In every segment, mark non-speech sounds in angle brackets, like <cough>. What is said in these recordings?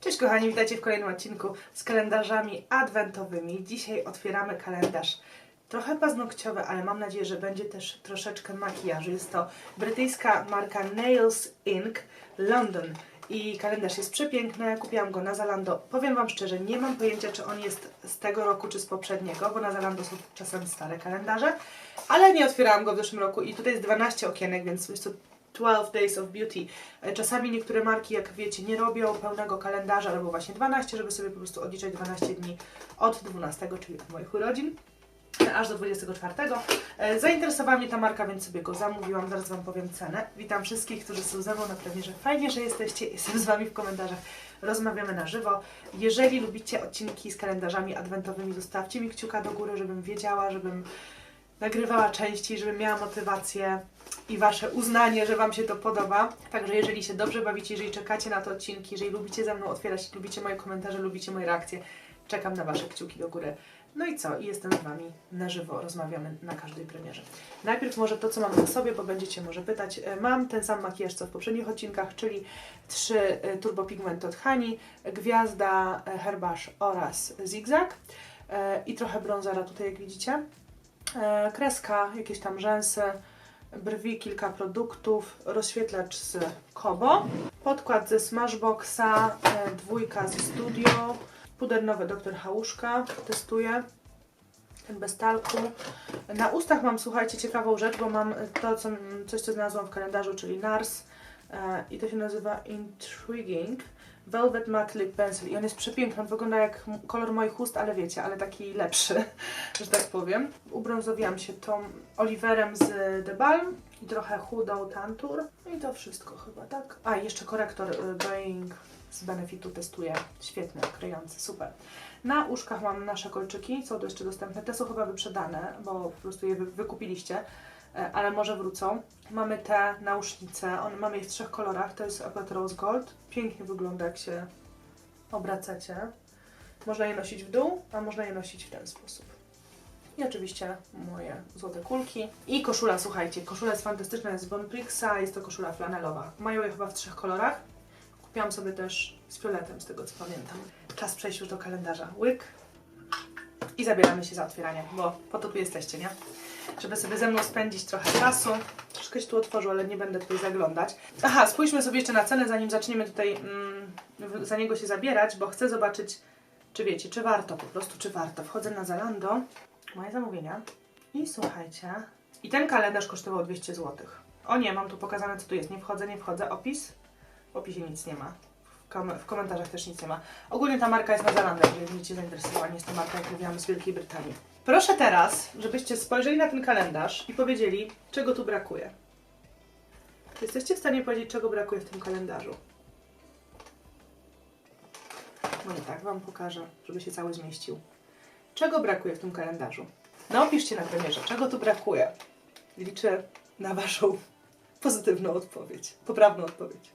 Cześć kochani, witajcie w kolejnym odcinku z kalendarzami adwentowymi. Dzisiaj otwieramy kalendarz trochę paznokciowy, ale mam nadzieję, że będzie też troszeczkę makijażu. Jest to brytyjska marka Nails Inc. London. I kalendarz jest przepiękny, kupiłam go na Zalando. Powiem Wam szczerze, nie mam pojęcia, czy on jest z tego roku, czy z poprzedniego, bo na Zalando są czasem stare kalendarze, ale nie otwierałam go w zeszłym roku i tutaj jest 12 okienek, więc jest to 12 Days of Beauty. E, Czasami niektóre marki, jak wiecie, nie robią pełnego kalendarza, albo właśnie 12, żeby sobie po prostu odliczać 12 dni od 12, czyli od moich urodzin, e, aż do 24. E, Zainteresowała mnie ta marka, więc sobie go zamówiłam. Zaraz Wam powiem cenę. Witam wszystkich, którzy są ze mną na premierze. Fajnie, że jesteście. Jestem z Wami w komentarzach. Rozmawiamy na żywo. Jeżeli lubicie odcinki z kalendarzami adwentowymi, zostawcie mi kciuka do góry, żebym wiedziała, żebym nagrywała częściej, żebym miała motywację i Wasze uznanie, że Wam się to podoba. Także jeżeli się dobrze bawicie, jeżeli czekacie na te odcinki, jeżeli lubicie ze mną otwierać, lubicie moje komentarze, lubicie moje reakcje, czekam na Wasze kciuki do góry. No i co? I jestem z Wami na żywo, rozmawiamy na każdej premierze. Najpierw może to, co mam na sobie, bo będziecie może pytać. E, Mam ten sam makijaż, co w poprzednich odcinkach, czyli trzy e, Turbo Pigment od Hani, Gwiazda, e, Herbasz oraz Zigzag i trochę brązera tutaj, jak widzicie. E, kreska, jakieś tam rzęsy, brwi, kilka produktów, rozświetlacz z Kobo, podkład ze Smashboxa, e, dwójka z Studio, puder nowy Dr. Hałuszka, testuję, ten bez talku. Na ustach mam, słuchajcie, ciekawą rzecz, bo mam to, co, coś, co znalazłam w kalendarzu, czyli NARS e, i to się nazywa Intriguing. Velvet Matte Lip Pencil i on jest przepiękny, on wygląda jak kolor moich ust, ale wiecie, ale taki lepszy, <laughs> że tak powiem. Ubrązowiłam się tą oliwerem z The Balm i trochę chudą Tantur. No I to wszystko chyba, tak? A, jeszcze korektor y, Buying z Benefitu testuję. Świetny, kryjący, super. Na uszkach mam nasze kolczyki, są to jeszcze dostępne. Te są chyba wyprzedane, bo po prostu je wy- wykupiliście, ale może wrócą. Mamy te nausznice, on, mamy je w trzech kolorach. To jest akurat Rose Gold. Pięknie wygląda, jak się obracacie. Można je nosić w dół, a można je nosić w ten sposób. I oczywiście moje złote kulki. I koszula, słuchajcie, koszula jest fantastyczna, jest z Bonprixa, jest to koszula flanelowa. Mają je chyba w trzech kolorach. Kupiłam sobie też z fioletem, z tego co pamiętam. Czas przejść już do kalendarza. Łyk. I zabieramy się za otwieranie, bo po to tu jesteście, nie? Żeby sobie ze mną spędzić trochę czasu. Troszkę się tu otworzył, ale nie będę tutaj zaglądać. Aha, spójrzmy sobie jeszcze na cenę, zanim zaczniemy tutaj mm, za niego się zabierać, bo chcę zobaczyć, czy wiecie, czy warto po prostu, czy warto. Wchodzę na Zalando, moje zamówienia i słuchajcie. I ten kalendarz kosztował 200 zł. O nie, mam tu pokazane, co tu jest. Nie wchodzę, nie wchodzę. Opis? W opisie nic nie ma. Kom- w komentarzach też nic nie ma. Ogólnie ta marka jest na Zalando, jeżeli będziecie zainteresowani. Jest to marka, jak mówiłam, z Wielkiej Brytanii. Proszę teraz, żebyście spojrzeli na ten kalendarz i powiedzieli, czego tu brakuje. Czy jesteście w stanie powiedzieć, czego brakuje w tym kalendarzu? No i tak, Wam pokażę, żeby się cały zmieścił. Czego brakuje w tym kalendarzu? Napiszcie na premierze, czego tu brakuje. Liczę na Waszą pozytywną odpowiedź, poprawną odpowiedź.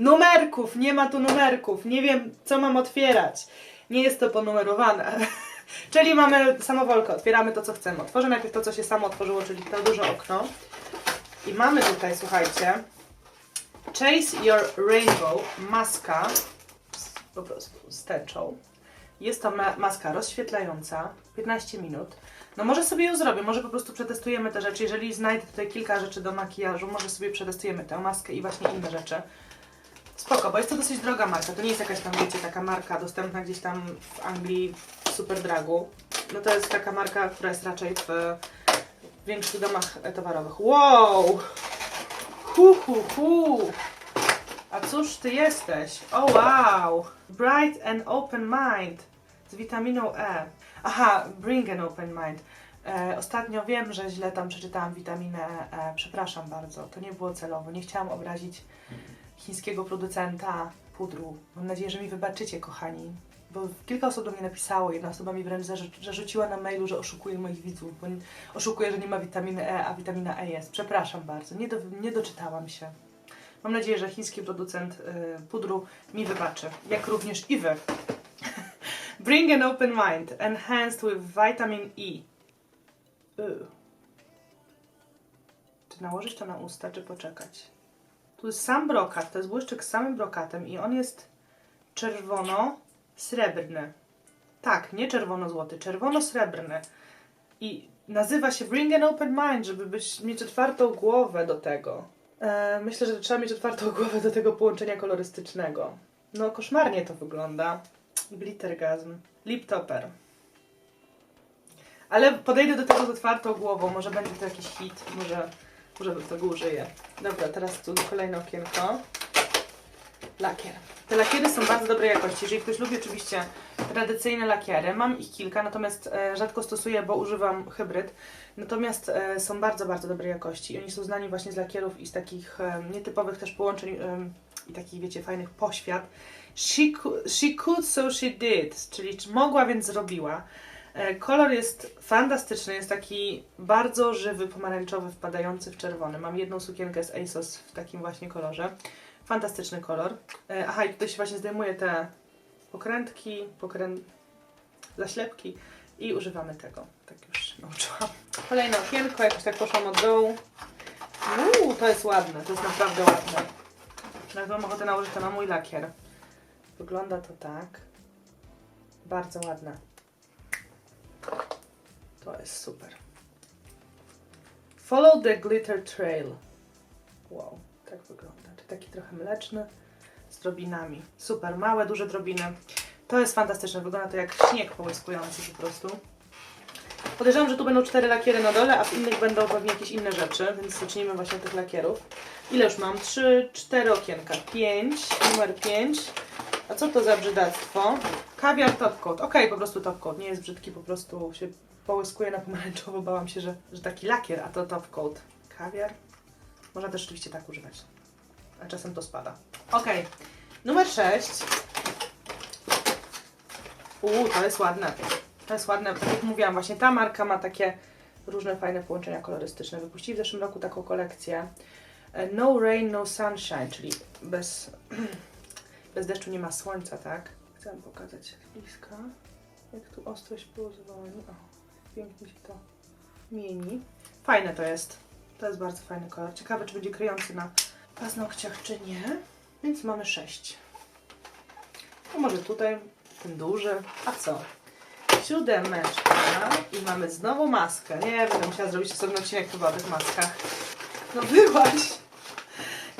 Numerków! Nie ma tu numerków. Nie wiem, co mam otwierać. Nie jest to ponumerowane. <laughs> czyli mamy samowolkę. Otwieramy to, co chcemy. Otworzę najpierw to, co się samo otworzyło, czyli to duże okno. I mamy tutaj, słuchajcie, Chase Your Rainbow maska po prostu z tęczą. Jest to ma maska rozświetlająca, 15 minut. No może sobie ją zrobię, może po prostu przetestujemy te rzeczy. Jeżeli znajdę tutaj kilka rzeczy do makijażu, może sobie przetestujemy tę maskę i właśnie inne rzeczy. Spoko, bo jest to dosyć droga marka. To nie jest jakaś tam, wiecie, taka marka dostępna gdzieś tam w Anglii w super dragu. No to jest taka marka, która jest raczej w większych domach towarowych. Wow! Hu, hu, hu! A cóż ty jesteś? O wow! Bright and open mind z witaminą E. Aha, bring an open mind. E, ostatnio wiem, że źle tam przeczytałam witaminę E. Przepraszam bardzo, to nie było celowo. Nie chciałam obrazić chińskiego producenta pudru. Mam nadzieję, że mi wybaczycie, kochani. Bo kilka osób do mnie napisało, jedna osoba mi wręcz zarzu- zarzuciła na mailu, że oszukuje moich widzów, bo oszukuje, że nie ma witaminy E, a witamina E jest. Przepraszam bardzo, nie, do, nie doczytałam się. Mam nadzieję, że chiński producent y, pudru mi wybaczy, jak również i wy. <laughs> Bring an open mind, enhanced with vitamin E. Ugh. Czy nałożyć to na usta, czy poczekać? Tu jest sam brokat, to jest błyszczyk z samym brokatem i on jest czerwono-srebrny. Tak, nie czerwono-złoty, czerwono-srebrny. I nazywa się Bring an Open Mind, żeby być, mieć otwartą głowę do tego. E, myślę, że trzeba mieć otwartą <laughs> głowę do tego połączenia kolorystycznego. No, koszmarnie to wygląda. Glittergasm. Lip topper. Ale podejdę do tego z otwartą głową. Może będzie to jakiś hit. Może, może tego użyję. Dobra, teraz tu kolejne okienko. Lakier. Te lakiery są bardzo dobrej jakości. Jeżeli ktoś lubi oczywiście tradycyjne lakiery, mam ich kilka, natomiast e, rzadko stosuję, bo używam hybryd. Natomiast e, są bardzo, bardzo dobrej jakości. I oni są znani właśnie z lakierów i z takich e, nietypowych też połączeń i takich, wiecie, fajnych poświat. She, she could, so she did, czyli czy mogła, więc zrobiła. E, Kolor jest fantastyczny, jest taki bardzo żywy, pomarańczowy, wpadający w czerwony. Mam jedną sukienkę z ASOS w takim właśnie kolorze. Fantastyczny kolor. E, Aha, i tutaj się właśnie zdejmuje te pokrętki, pokrę... zaślepki i używamy tego. Tak już się nauczyłam. Kolejne okienko, jakoś tak poszłam od dołu. Uuu, to jest ładne, to jest naprawdę ładne. Jak mam ochotę nałożyć to na mój lakier. Wygląda to tak. Bardzo ładne. To jest super. Follow the glitter trail. Wow, tak wygląda. Taki trochę mleczny z drobinami. Super, małe, duże drobiny. To jest fantastyczne. Wygląda to jak śnieg połyskujący po prostu. Podejrzewam, że tu będą cztery lakiery na dole, a w innych będą pewnie jakieś inne rzeczy, więc zacznijmy właśnie tych lakierów. Ile już mam? Trzy, cztery okienka. Pięć, numer pięć. A co to za brzydactwo? Kawiar top coat. Okej, po prostu top coat. Nie jest brzydki, po prostu się połyskuje na pomarańczowo. <laughs> Bałam się, że, że taki lakier, a to top coat. Kawiar. Można też rzeczywiście tak używać. A czasem to spada. Okej. Numer 6. Uuu, to jest ładne. To jest ładne. Tak jak mówiłam, właśnie ta marka ma takie różne fajne połączenia kolorystyczne. Wypuścili w zeszłym roku taką kolekcję e, No Rain, No Sunshine, czyli bez, <clears throat> bez deszczu nie ma słońca, tak? Chcę pokazać z bliska, jak tu ostrość pozwoli. O, pięknie się to mieni. Fajne to jest. To jest bardzo fajny kolor. Ciekawe, czy będzie kryjący na paznokciach, czy nie. Więc mamy sześć. No może tutaj ten duży. A co? Siódemeczka. I mamy znowu maskę. Nie, będę musiała zrobić osobny odcinek chyba o tych maskach. No byłaś!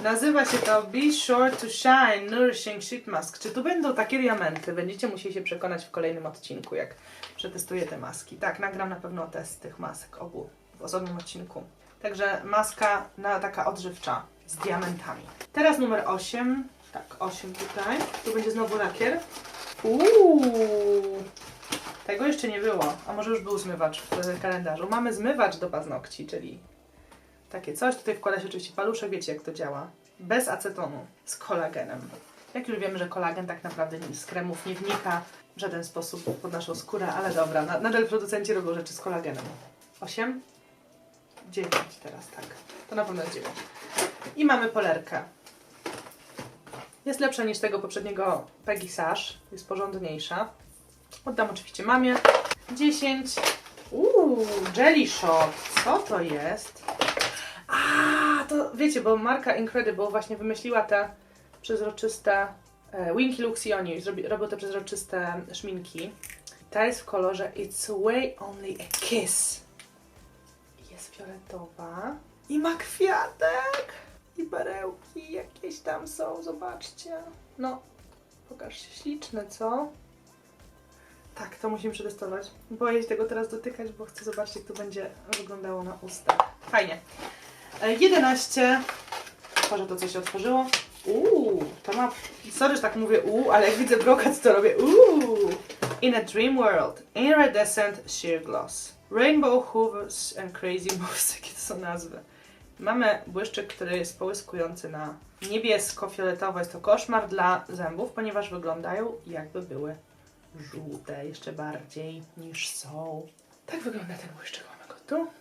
Nazywa się to Be Sure to Shine Nourishing Sheet Mask. Czy tu będą takie diamenty? Będziecie musieli się przekonać w kolejnym odcinku, jak przetestuję te maski. Tak, nagram na pewno test tych masek obu w osobnym odcinku. Także maska na, taka odżywcza z diamentami. Teraz numer 8. Tak, 8 tutaj. Tu będzie znowu lakier. Uuu, tego jeszcze nie było. A może już był zmywacz w kalendarzu. Mamy zmywacz do paznokci, czyli takie coś. Tutaj wkłada się oczywiście paluszek, wiecie jak to działa. Bez acetonu, z kolagenem. Jak już wiemy, że kolagen tak naprawdę z kremów nie wnika w żaden sposób pod naszą skórę, ale dobra, na- nadal producenci robią rzeczy z kolagenem. 8? 9 teraz, tak. To na pewno jest 9. I mamy polerkę. Jest lepsza niż tego poprzedniego Peggy Sash. Jest porządniejsza. Oddam oczywiście mamie. 10. Uuu, Jelly Shot. Co to jest? Wiecie, bo marka Incredible właśnie wymyśliła te przezroczyste e, Winky Lux i oni zrobi, robią te przezroczyste szminki. Ta jest w kolorze It's Way Only a Kiss. Jest fioletowa. I ma kwiatek. I barełki jakieś tam są, zobaczcie. No, pokaż się śliczne, co? Tak, to musimy przetestować. Boję się tego teraz dotykać, bo chcę zobaczyć, jak to będzie wyglądało na ustach. Fajnie. E, 11. Otworzę to, co się otworzyło. Uuu, to ma... Sorry, że tak mówię uuu, ale jak widzę brokat, to robię uuu. In a dream world, iridescent sheer gloss. Rainbow hoovers and crazy moves. <laughs> Jakie to są nazwy? Mamy błyszczyk, który jest połyskujący na niebiesko-fioletowo. Jest to koszmar dla zębów, ponieważ wyglądają jakby były żółte jeszcze bardziej niż są. Tak wygląda ten błyszczyk. Mamy go tu.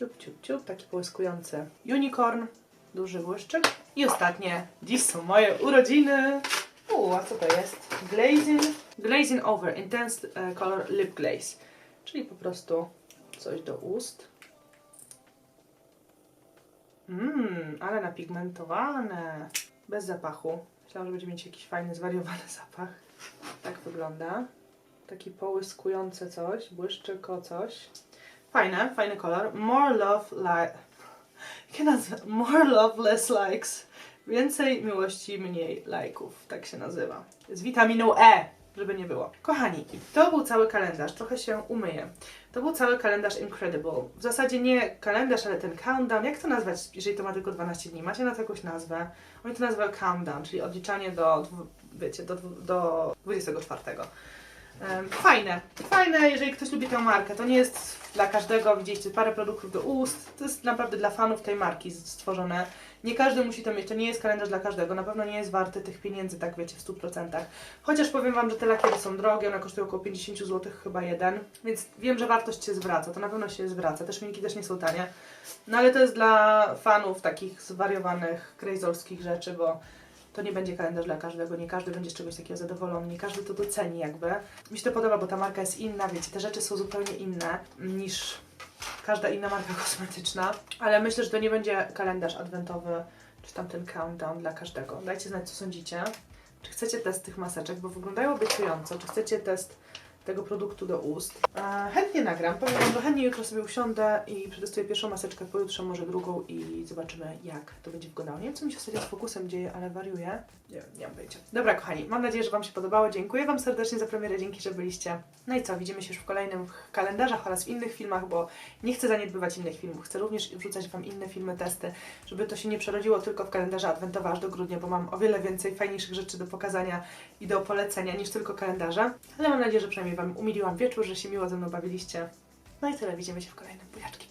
Ciup, ciup, ciup. Taki połyskujący unicorn. Duży błyszczyk. I ostatnie. Dziś są moje urodziny. U, a co to jest? Glazing. Glazing over Intense e, Color Lip Glaze. Czyli po prostu coś do ust. Mmm, ale napigmentowane. Bez zapachu. Myślałam, że będzie mieć jakiś fajny, zwariowany <laughs> zapach. Tak wygląda. Taki połyskujące coś, błyszczyko coś. Fajne, fajny kolor. More love like... Jakie nazwa? More love, less likes. Więcej miłości, mniej lajków. Tak się nazywa. Z witaminą E, żeby nie było. Kochani, to był cały kalendarz. Trochę się umyję. To był cały kalendarz Incredible. W zasadzie nie kalendarz, ale ten countdown. Jak to nazwać, jeżeli to ma tylko 12 dni? Macie na to jakąś nazwę? Oni to nazywają countdown, czyli odliczanie do, wiecie, do, do 24. Fajne, fajne, jeżeli ktoś lubi tę markę. To nie jest dla każdego, widzieliście parę produktów do ust. To jest naprawdę dla fanów tej marki stworzone. Nie każdy musi to mieć, to nie jest kalendarz dla każdego. Na pewno nie jest warty tych pieniędzy, tak wiecie, w 100%. Chociaż powiem Wam, że te lakiery są drogie, one kosztują około 50 zł chyba jeden, więc wiem, że wartość się zwraca, to na pewno się zwraca. Te szminki też nie są tanie. No ale to jest dla fanów takich zwariowanych, krejzolskich rzeczy, bo to nie będzie kalendarz dla każdego, nie każdy będzie z czegoś takiego zadowolony, nie każdy to doceni jakby. Mi się to podoba, bo ta marka jest inna, wiecie, te rzeczy są zupełnie inne niż każda inna marka <laughs> kosmetyczna, ale myślę, że to nie będzie kalendarz adwentowy, czy tam ten countdown dla każdego. Dajcie znać, co sądzicie. Czy chcecie test tych maseczek, bo wyglądają obiecująco, czy chcecie test tego produktu do ust. E, chętnie nagram, powiem Wam, że chętnie jutro sobie usiądę i przetestuję pierwszą maseczkę, pojutrze może drugą i zobaczymy jak to będzie wyglądało. Nie wiem co mi się ostatnio z fokusem dzieje, ale wariuję. Nie, nie mam pojęcia. Dobra kochani, mam nadzieję, że Wam się podobało. Dziękuję Wam serdecznie za premierę, dzięki, że byliście. No i co, widzimy się już w kolejnych kalendarzach oraz w innych filmach, bo nie chcę zaniedbywać innych filmów. Chcę również wrzucać Wam inne filmy, testy, żeby to się nie przerodziło tylko w kalendarze adwentowe aż do grudnia, bo mam o wiele więcej fajniejszych rzeczy do pokazania i do polecenia niż tylko kalendarze. Ale mam nadzieję, że przynajmniej Wam umiliłam wieczór, że się miło ze mną bawiliście. No i tyle, widzimy się w kolejnym bujaczki.